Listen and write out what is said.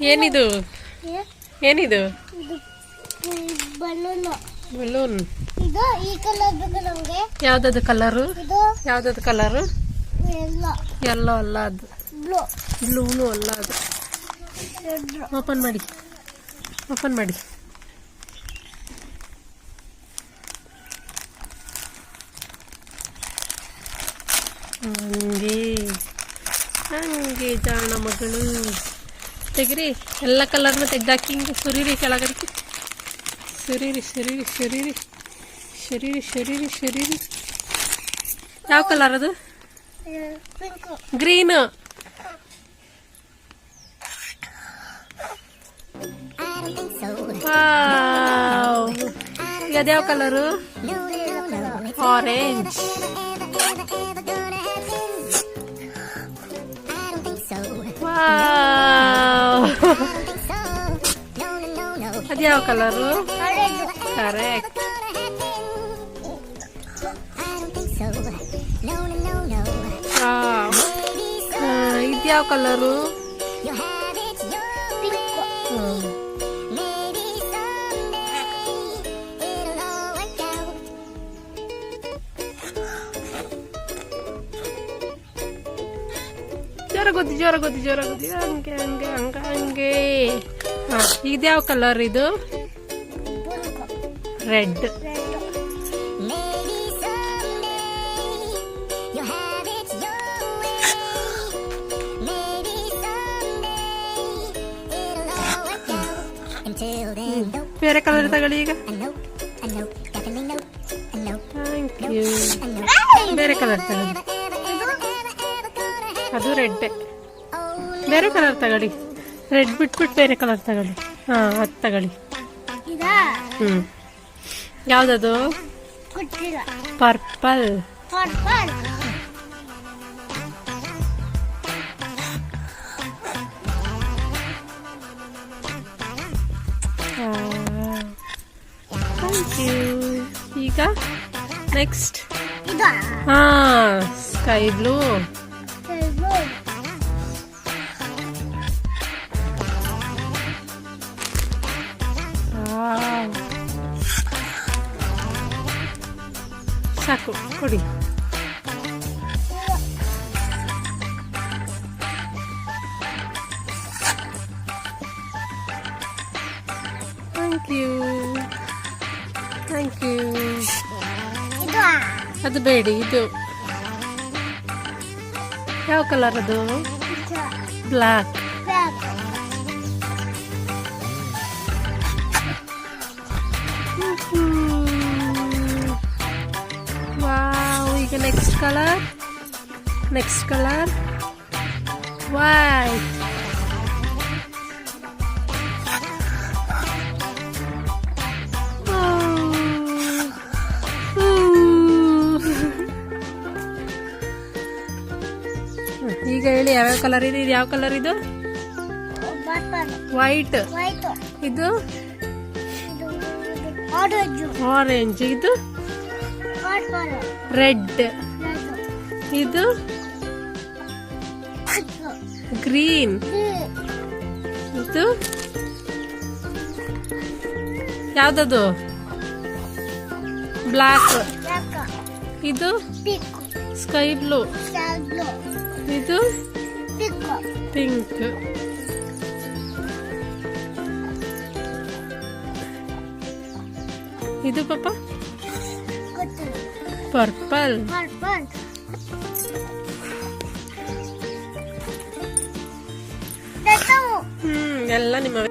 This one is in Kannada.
ಏನಿದು? ಏನಿದು? ಬಲೂನು. ಇದು ಈ ಕಲರ್? ಬೇಕು ಯಾವ್ದದು ಕಲರು? ಎಲ್ಲ ಅಲ್ಲ ಅದು. ಬ್ಲೂ ಬ್ಲೂನು ಅಲ್ಲ ಅದು. ಓಪನ್ ಮಾಡಿ. ಓಪನ್ ಮಾಡಿ. ಹಂಗೆ. ಹಂಗೆ ಜಾಣ ಮಗಳು. ತೆಗಿರಿ ಎಲ್ಲ ಕಲರ್ನ ತೆಗ್ದಾಕಿ ಹಿಂಗೆ ಸುರೀರಿ ಕೆಳಗಡೆ. ಸುರೀರಿ ಸುರೀರಿ ಸುರೀರಿ ಶರೀರಿ ಶರೀರಿ ಶರೀರಿ ಯಾವ ಕಲರ್ ಅದು? ಗ್ರೀನ್. ಯಾವ ಅದ್ಯಾವ ಕಲರು ಆರೆಂಜ್ ಅದ್ಯಾವ ಕಲರು ಕರೆಕ್ಟ್ ಇದ್ಯಾವ ಕಲರು ಜೋರ ಜೋರಾಗೋದು ಜೋರಾಗೋದು. ಗೊತ್ತಿ ಜೋರ ಗೊತ್ತಿ ಹಂಗೆ ಹಂಗೆ, ಹಂಗ, ಹಂಗೆ. ಹಾ ಇದ್ಯಾವ ಕಲರ್ ಇದು? ರೆಡ್ ಬೇರೆ ಕಲರ್ ತಗೊಳ್ಳಿ ಈಗ. ಬೇರೆ ಕಲರ್ ತಗೊಳ್ಳಿ. ಅದು ರೆಡ್ oh, ಬೇರೆ ಕಲರ್ ತಗೊಳ್ಳಿ. ರೆಡ್ ಬಿಟ್ಬಿಟ್ಟು ಬೇರೆ ಕಲರ್ ತಗೊಳ್ಳಿ. ಹಾ ಅದು ತಗೊಳ್ಳಿ. ಹ್ಮ್. ಯಾವ್ದದು? ಪರ್ಪಲ್. ಈಗ ನೆಕ್ಸ್ಟ್ ಹಾ ಸ್ಕೈ ಬ್ಲೂ ಸಾಕು ಕೊಡಿ ಥ್ಯಾಂಕ್ ಯು ಥ್ಯಾಂಕ್ ಯು ಇದಾ ಅದು ಬೇಡಿ ಇದು ಯಾವ ಕಲರ್ ಅದು? ಇದಾ black black next colour next colour white ಈಗ ಹೇಳಿ ಯಾವ್ಯಾವ ಕಲರ್ ಇದೆ? ಇದು ಯಾವ ಕಲರ್ ಇದು? ವೈಟ್ ಇದು? ಆರೆಂಜ್ ಇದು? ರೆಡ್ ಇದು? ಗ್ರೀನ್ ಇದು? ಯಾವ್ದದು? ಬ್ಲ್ಯಾಕ್ ಬ್ಲಾಕ್ ಇದು? ಸ್ಕೈ ಬ್ಲೂ ಇದು? ಪಿಂಕ್ ಇದು ಪಾಪ? ಪರ್ಪಲ್ ಪರ್ಪಲ್ ಹ್ಮ್ ಎಲ್ಲ ನಿಮ್ಮ